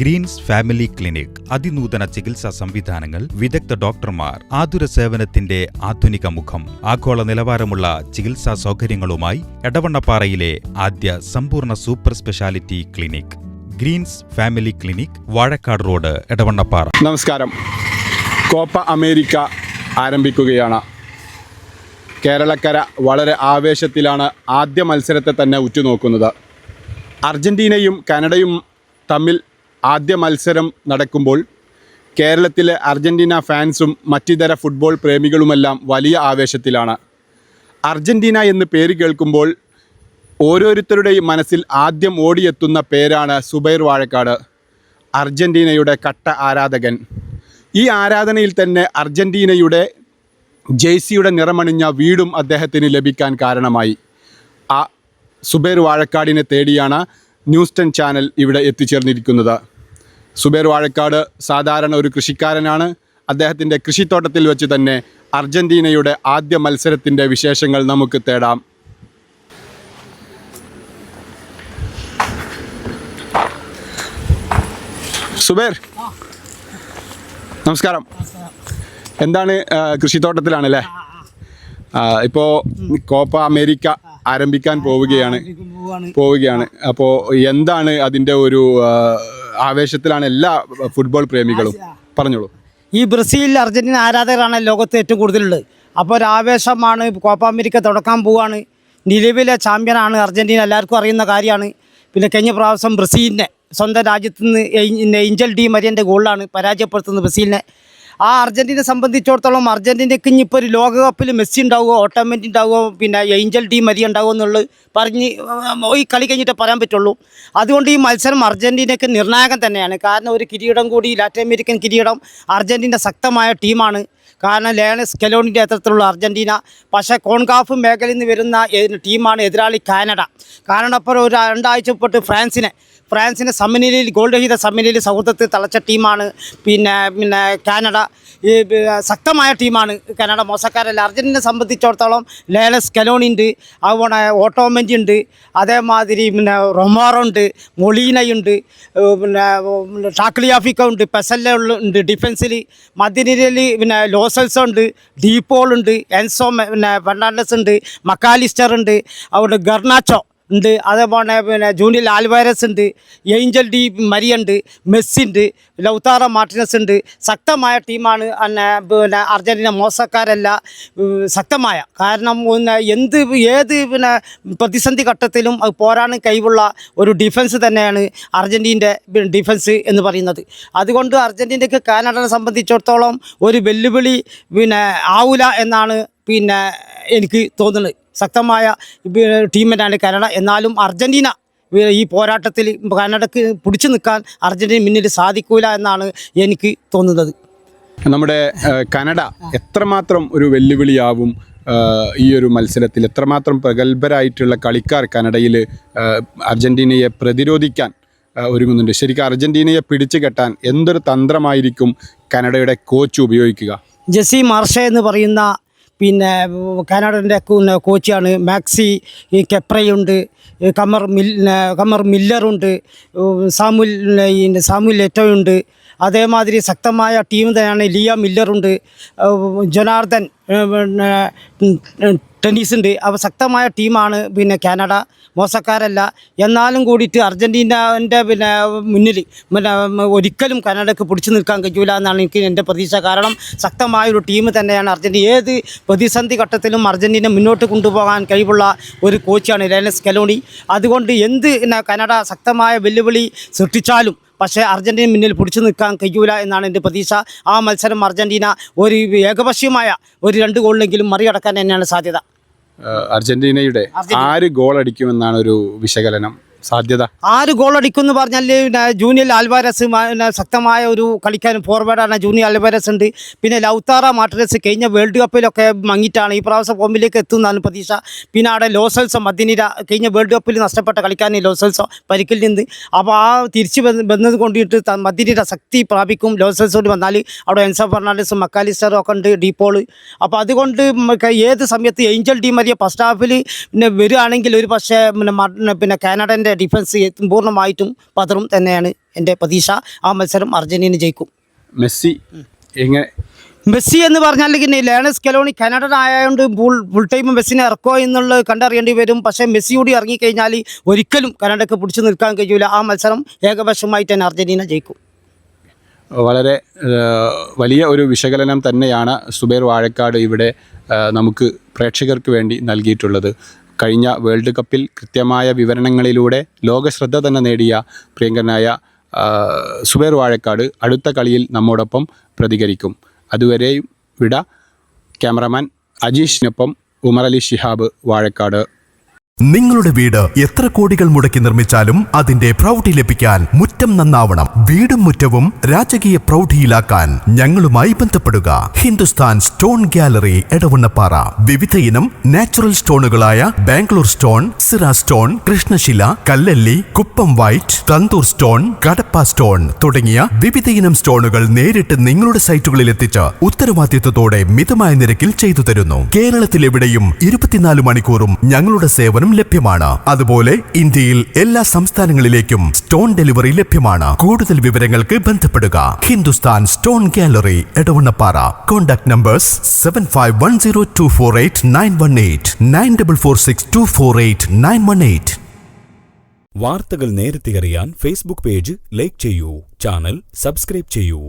Green's family clinic അതിനൂതന ചികിത്സാ സംവിധാനങ്ങൾ വിദഗ്ധ ഡോക്ടർമാർ ആതുര സേവനത്തിന്റെ ആധുനിക മുഖം ആഗോള നിലവാരമുള്ള ചികിത്സാ സൗകര്യങ്ങളുമായി എടവണ്ണപ്പാറയിലെ ആദ്യ സമ്പൂർണ super speciality clinic Greens family clinic Vazhakkad road Edavannappara. നമസ്കാരം. കോപ്പ അമേരിക്ക ആരംഭിക്കുകയാണ്. കേരളക്കര വളരെ ആവേശത്തിലാണ് ആദ്യ മത്സരത്തെ തന്നെ ഉറ്റുനോക്കുന്നത്. അർജന്റീനയും കാനഡയും തമ്മിൽ ആദ്യ മത്സരം നടക്കുമ്പോൾ കേരളത്തിലെ അർജന്റീന ഫാൻസും മറ്റിതര ഫുട്ബോൾ പ്രേമികളുമെല്ലാം വലിയ ആവേശത്തിലാണ്. അർജന്റീന എന്ന് പേര് കേൾക്കുമ്പോൾ ഓരോരുത്തരുടെയും മനസ്സിൽ ആദ്യം ഓടിയെത്തുന്ന പേരാണ് സുബൈർ വാഴക്കാട് അർജന്റീനയുടെ കട്ട ആരാധകൻ. ഈ ആരാധനയിൽ തന്നെ അർജന്റീനയുടെ ജെയ്സിയുടെ നിറമണിഞ്ഞ വീടും അദ്ദേഹത്തിന് ലഭിക്കാൻ കാരണമായി. ആ സുബൈർ വാഴക്കാടിനെ തേടിയാണ് ന്യൂസ് ടെൻ ചാനൽ ഇവിടെ എത്തിച്ചേർന്നിരിക്കുന്നത്. സുബൈർ വാഴക്കാട് സാധാരണ ഒരു കൃഷിക്കാരനാണ്. അദ്ദേഹത്തിന്റെ കൃഷിത്തോട്ടത്തിൽ വെച്ച് തന്നെ അർജന്റീനയുടെ ആദ്യ മത്സരത്തിന്റെ വിശേഷങ്ങൾ നമുക്ക് തേടാം. സുബേർ നമസ്കാരം. എന്താണ് കൃഷിത്തോട്ടത്തിലാണല്ലേ? ഇപ്പോൾ കോപ്പ അമേരിക്ക ആരംഭിക്കാൻ പോവുകയാണ്. പോവുകയാണ്. അപ്പോൾ എന്താണ് അതിന്റെ ഒരു ആവേശത്തിലാണ് എല്ലാ ഫുട്ബോൾ പ്രേമികളും. പറഞ്ഞോളൂ. ഈ ബ്രസീൽ അർജന്റീന ആരാധകരാണ് ലോകത്ത് ഏറ്റവും കൂടുതലുള്ളത്. അപ്പോൾ ഒരു ആവേശമാണ് കോപ്പ അമേരിക്ക തുടക്കാൻ പോവുകയാണ് നിലവിലെ ചാമ്പ്യനാണ് അർജന്റീന. എല്ലാവർക്കും അറിയുന്ന കാര്യമാണ്. പിന്നെ കഴിഞ്ഞ പ്രാവശ്യം ബ്രസീലിനെ സ്വന്തം രാജ്യത്ത് നിന്ന് ഏഞ്ചൽ ഡി മരിയന്റെ ഗോളിലാണ് പരാജയപ്പെടുത്തുന്നത് ബ്രസീലിനെ. ആ അർജന്റീനെ സംബന്ധിച്ചിടത്തോളം അർജന്റീനയ്ക്ക് ഇനിയിപ്പോൾ ഒരു ലോകകപ്പിൽ മെസ്സി ഉണ്ടാവുമോ ഓട്ടോമെന്റ് ഉണ്ടാവുമോ പിന്നെ ഏഞ്ചൽ ഡി മരി ഉണ്ടാവുമോ എന്നുള്ളത് പറഞ്ഞ് ഈ കളി കഴിഞ്ഞിട്ടേ പറയാൻ പറ്റുള്ളൂ. അതുകൊണ്ട് ഈ മത്സരം അർജന്റീനയ്ക്ക് നിർണായകം തന്നെയാണ്. കാരണം ഒരു കിരീടം കൂടി ലാറ്റിൻ അമേരിക്കൻ കിരീടം അർജന്റീന ശക്തമായ ടീമാണ്. കാരണം ലേണസ് കെലോണിന്റെ നേതൃത്വത്തിലുള്ള അർജന്റീന പക്ഷേ കോൺകാഫ് മേഖലയിൽ നിന്ന് വരുന്ന ടീമാണ് എതിരാളി കാനഡ. കാരണം അപ്പോൾ ഒരു രണ്ടാഴ്ച പെട്ട് ഫ്രാൻസിനെ ഫ്രാൻസിന്റെ സമനിലയിൽ ഗോൾ രഹിത സമനിലയിൽ സൗഹൃദത്തിൽ തളച്ച ടീമാണ്. പിന്നെ പിന്നെ കാനഡ ഈ ശക്തമായ ടീമാണ് കാനഡ മോശക്കാരല്ല. അർജന്റീനെ സംബന്ധിച്ചിടത്തോളം ലേലസ് കലോണി ഉണ്ട് അതുപോലെ ഓട്ടോമെന്റ് ഉണ്ട് അതേമാതിരി പിന്നെ റൊമാറോ ഉണ്ട് മൊളീനയുണ്ട് പിന്നെ ടാക്ലിയാഫിക്ക ഉണ്ട് പെസല്ല ഉണ്ട്. ഡിഫൻസിൽ മധ്യനിരയിൽ പിന്നെ ലോസൽസോ ഉണ്ട് ഡീപോൾ ഉണ്ട് എൻസോ പിന്നെ ഫെർണാണ്ടസ് ഉണ്ട് മക്കാലിസ്റ്റർ ഉണ്ട് അവിടെ ഗർണാച്ചോ ഉണ്ട്. അതേപോലെ പിന്നെ ജൂനിയർ ആൽവാരസ് ഉണ്ട് ഏഞ്ചൽ ഡി മരിയ ഉണ്ട് മെസ്സി ഉണ്ട് ലൗത്താറ മാർട്ടിനസ് ഉണ്ട്. ശക്തമായ ടീമാണ് പിന്നെ പിന്നെ അർജന്റീന മോശക്കാരല്ല ശക്തമായ. കാരണം പിന്നെ എന്ത് ഏത് പിന്നെ പ്രതിസന്ധി ഘട്ടത്തിലും അത് പോരാടാൻ കഴിവുള്ള ഒരു ഡിഫൻസ് തന്നെയാണ് അർജന്റീന്റെ ഡിഫൻസ് എന്ന് പറയുന്നത്. അതുകൊണ്ട് അർജന്റീനയ്ക്ക് കാനഡനെ സംബന്ധിച്ചിടത്തോളം ഒരു വെല്ലുവിളി പിന്നെ ആവൂല എന്നാണ് പിന്നെ എനിക്ക് തോന്നുന്നത്. ശക്തമായ ടീം തന്നെയാണ് കാനഡ. എന്നാലും അർജന്റീന ഈ പോരാട്ടത്തിൽ കാനഡക്ക് പിടിച്ചു നിൽക്കാൻ അർജന്റീന മുന്നിൽ സാധിക്കൂല എന്നാണ് എനിക്ക് തോന്നുന്നത്. നമ്മുടെ കാനഡ എത്രമാത്രം ഒരു വെല്ലുവിളിയാവും ഈ ഒരു മത്സരത്തിൽ? എത്രമാത്രം പ്രഗത്ഭരായിട്ടുള്ള കളിക്കാർ കനഡയിൽ അർജന്റീനയെ പ്രതിരോധിക്കാൻ ഒരുങ്ങുന്നുണ്ട്? ശരിക്കും അർജന്റീനയെ പിടിച്ചു കെട്ടാൻ എന്തൊരു തന്ത്രമായിരിക്കും കനഡയുടെ കോച്ച് ഉപയോഗിക്കുക? ജെസി മാർഷ എന്ന് പറയുന്ന പിന്നെ കാനഡന്റെ കോച്ചാണ് മാക്സി കെപ്രയുണ്ട് കമർ മിൽ കമർ മില്ലറുണ്ട് സാമുൽ സാമുൽ ലെറ്റോയുണ്ട്. അതേമാതിരി ശക്തമായ ടീം തന്നെയാണ് ലിയ മില്ലറുണ്ട്. ജൊനാർദൻ ടെന്നീസ് ഉണ്ട് അവ ശക്തമായ ടീമാണ്. പിന്നെ കാനഡ മോശക്കാരല്ല. എന്നാലും കൂടിയിട്ട് അർജന്റീനന്റെ പിന്നെ മുന്നിൽ പിന്നെ ഒരിക്കലും കാനഡക്ക് പിടിച്ചു നിൽക്കാൻ കഴിയൂല എന്നാണ് എനിക്ക് എന്റെ പ്രതീക്ഷ. കാരണം ശക്തമായൊരു ടീം തന്നെയാണ് അർജന്റീന ഏത് പ്രതിസന്ധി ഘട്ടത്തിലും അർജന്റീന മുന്നോട്ട് കൊണ്ടുപോകാൻ കഴിവുള്ള ഒരു കോച്ചാണ് ലയനസ് കലോണി. അതുകൊണ്ട് എന്ത് കനഡ ശക്തമായ വെല്ലുവിളി സൃഷ്ടിച്ചാലും പക്ഷേ അർജന്റീന മുന്നിൽ പിടിച്ചു നിൽക്കാൻ കഴിയൂല എന്നാണ് എന്റെ പ്രതീക്ഷ. ആ മത്സരം അർജന്റീന ഒരു ഏകപക്ഷീയമായ ഒരു രണ്ട് ഗോളിലെങ്കിലും മറികടക്കാൻ തന്നെയാണ് സാധ്യത. അർജന്റീനയുടെ ആര് ഗോൾ അടിക്കുമെന്നാണ് ഒരു വിശകലനം. സാധ്യത. ആര് ഗോൾ അടിക്കുമെന്ന് പറഞ്ഞാൽ ജൂനിയർ ആൽവാരസ് ശക്തമായ ഒരു കളിക്കാരൻ ഫോർവേഡാണ് ജൂനിയർ ആൽവാരസ് ഉണ്ട്. പിന്നെ ലൗത്താറ മാട്രസ് കഴിഞ്ഞ വേൾഡ് കപ്പിലൊക്കെ മങ്ങിയിട്ടാണ്. ഈ പ്രാവശ്യം ഫോമിലേക്ക് എത്തുന്നതാണ് പ്രതീക്ഷ. പിന്നെ അവിടെ ലോസൽസോ മധ്യനിര കഴിഞ്ഞ വേൾഡ് കപ്പിൽ നഷ്ടപ്പെട്ട കളിക്കാരൻ ലോസൽസോ പരിക്കിൽ നിന്ന്. അപ്പോൾ ആ തിരിച്ചു വന്ന് വന്നത് കൊണ്ടിട്ട് മദ്യനിര ശക്തി പ്രാപിക്കും. ലോസൽസോട് വന്നാൽ അവിടെ എൻസോ ഫെർണാണ്ടസും മക്കാലിസ്റ്ററും ഒക്കെ ഉണ്ട് ഡീപോൾ അപ്പോൾ അതുകൊണ്ട് ഏത് സമയത്ത് ഏഞ്ചൽ ഡി മരിയ ഫസ്റ്റ് ഹാഫിൽ പിന്നെ വരികയാണെങ്കിൽ ഒരു പക്ഷേ പിന്നെ പിന്നെ കാനഡന്റെ അർജന്റീനയുടെ ഡിഫൻസ് പൂർണമായിട്ടും പതറും തന്നെയാണ് എന്റെ പ്രതീക്ഷ. ആ മത്സരം അർജന്റീന ജയിക്കും. മെസ്സി എങ്ങനെ? മെസ്സി എന്ന് പറഞ്ഞാൽ പിന്നെ ലേണസ് കെലോണി കനഡ ആയതുകൊണ്ട് ഫുൾ ഫുൾ ടൈം മെസ്സിനെ ഇറക്കോ എന്നുള്ളത് കണ്ടറിയേണ്ടി വരും. പക്ഷേ മെസ്സി കൂടി ഇറങ്ങിക്കഴിഞ്ഞാൽ ഒരിക്കലും കനഡയ്ക്ക് പിടിച്ചു നിൽക്കാൻ കഴിയൂല. ആ മത്സരം ഏകപക്ഷമായി തന്നെ അർജന്റീന ജയിക്കും. വളരെ വലിയ ഒരു വിശകലനം തന്നെയാണ് സുബൈർ വാഴക്കാട് ഇവിടെ നമുക്ക് പ്രേക്ഷകർക്ക് വേണ്ടി നൽകിയിട്ടുള്ളത്. കഴിഞ്ഞ വേൾഡ് കപ്പിൽ കൃത്യമായ വിവരണങ്ങളിലൂടെ ലോകശ്രദ്ധ തന്നെ നേടിയ പ്രിയങ്കരനായ സുബേർ വാഴക്കാട് അടുത്ത കളിയിൽ നമ്മോടൊപ്പം പ്രതികരിക്കും. അതുവരെയും വിട ക്യാമറമാൻ അജീഷിനൊപ്പം ഉമർ അലി ഷിഹാബ് വാഴക്കാട്. നിങ്ങളുടെ വീട് എത്ര കോടികൾ മുടക്കി നിർമ്മിച്ചാലും അതിന്റെ പ്രൗഢി ലഭിക്കാൻ മുറ്റം നന്നാവണം വീടും മുറ്റവും രാജകീയ പ്രൗഢിയിലാക്കാൻ ഞങ്ങളുമായി ബന്ധപ്പെടുക. Hindustan stone gallery Edavannappara. വിവിധ ഇനം നാച്ചുറൽ സ്റ്റോണുകളായ ബാംഗ്ലൂർ സ്റ്റോൺ സിറ സ്റ്റോൺ കൃഷ്ണശില കല്ലല്ലി Kuppam white Tandur stone Cuddapah stone തുടങ്ങിയ വിവിധ ഇനം സ്റ്റോണുകൾ നേരിട്ട് നിങ്ങളുടെ സൈറ്റുകളിൽ എത്തിച്ച് ഉത്തരവാദിത്വത്തോടെ മിതമായ നിരക്കിൽ ചെയ്തു തരുന്നു. കേരളത്തിലെവിടെയും ഇരുപത്തിനാല് മണിക്കൂറും ഞങ്ങളുടെ സേവനം ലഭ്യമാണ്. അതുപോലെ ഇന്ത്യയിൽ എല്ലാ സംസ്ഥാനങ്ങളിലേക്കും സ്റ്റോൺ ഡെലിവറി ലഭ്യമാണ്. കൂടുതൽ വിവരങ്ങൾക്ക് ബന്ധപ്പെടുക. Hindustan stone gallery Edavannappara. Contact numbers seven five one zero two four eight nine one eight nine double four six two four eight nine one eight വാർത്തകൾ നേരത്തെ അറിയാൻ ഫേസ്ബുക്ക് പേജ് ലൈക്ക് ചെയ്യൂ. Channel subscribe ചെയ്യൂ.